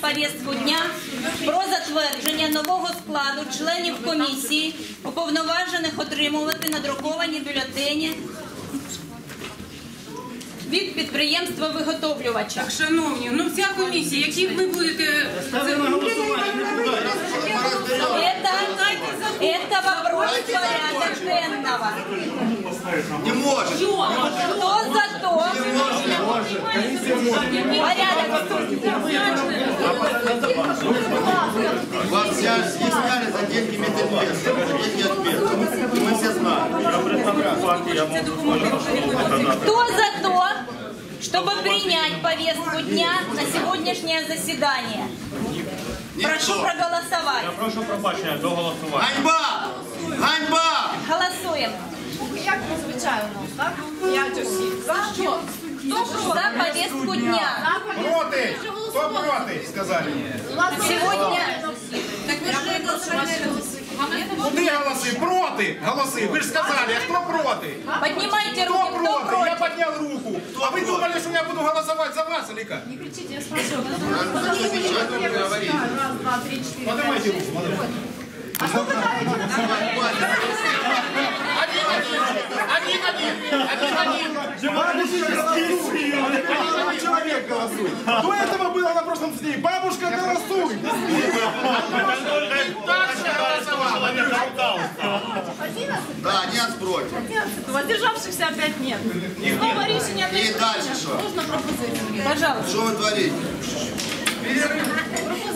повістку дня про затвердження нового складу членів комісії, уповноважених отримувати надруковані бюлетені від підприємства виготовлювача. Шановні, ну вся комісія, які ви будете Это, это вопрос порядка денного. Не может. Кто за то? Порядок. Вас вся не сняли за деньги Металлинвеста, за деньги от Бега. И мы все знаем. Кто за то, чтобы принять повестку дня на сегодняшнее заседание? Прошу проголосовать. Прошу пробачення до голосування. Ганьба! Ганьба! Голосуем. Як звичайно, так? П'ять осіб. За що? За повестку дня. Проти! Хто проти? Сказали. Сегодня Куди голоси? Проти! Голоси! Ви ж сказали, а хто проти? поднимайте руки, кто проти? Я підняв руку. А ви думали, що я буду голосувати за вас, или как? Раз, два, три, чотири. Поднимайте руку. молодой. Один, человек голосует. До этого было на прошлом сне. Бабушка голосует. Да, нет против. Воздержавшихся опять нет. Снова рішення не И дальше что? Можна пропозицію? Пожалуйста. Что вы творите? Пропозиції зробити перерив.